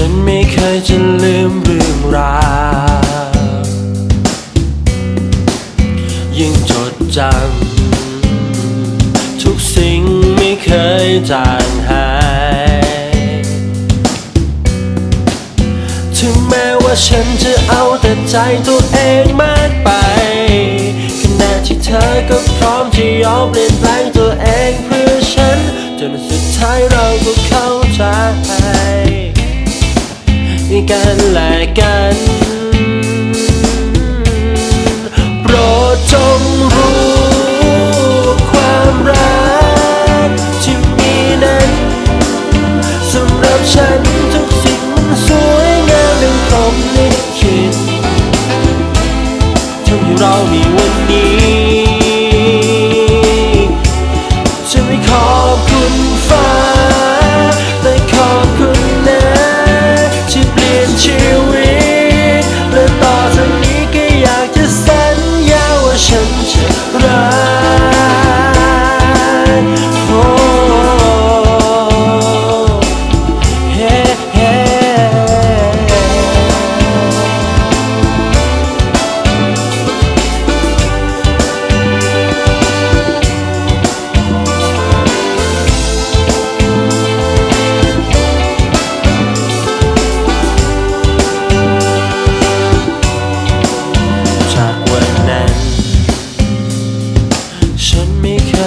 ฉันไม่เคยจะลืมเรื่องราวยิ่งจดจำทุกสิ่งไม่เคยจางหาย ถึงแม้ว่าฉันจะเอาแต่ใจตัวเองมากไปขณะที่เธอก็พร้อมจะยอมเปลี่ยนแปลงตัวเองเพื่อฉัน จนสุดท้ายเราก็เข้าใจ กันและกัน โปรดจง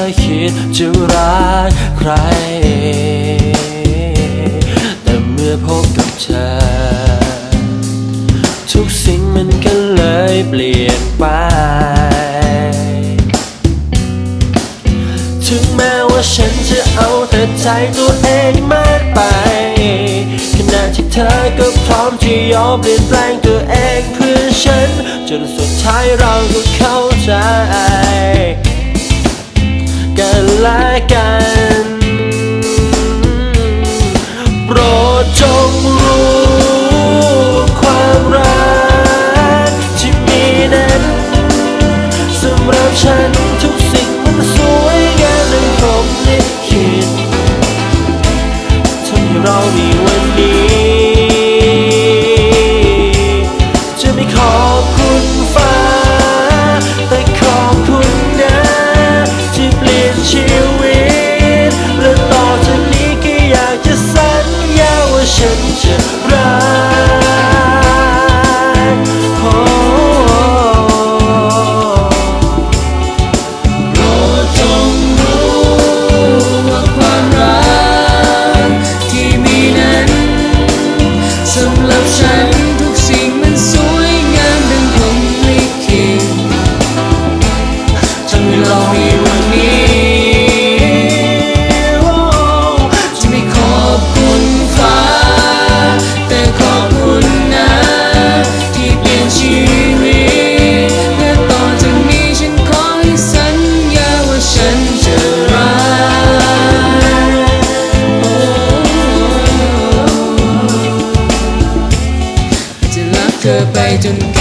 ยคิดจะรักใคร แต่เมื่อพบกับเธอ ทุกสิ่งมันก็เลยเปลี่ยนไป ถึงแม้ว่าฉันจะเอาแต่ใจตัวเองมากไป ขณะที่เธอก็พร้อมที่ยอมเปลี่ยนแปลงตัวเองเพื่อฉัน จนสุดท้ายเราก็เข้าใจ กันแไปจนแก่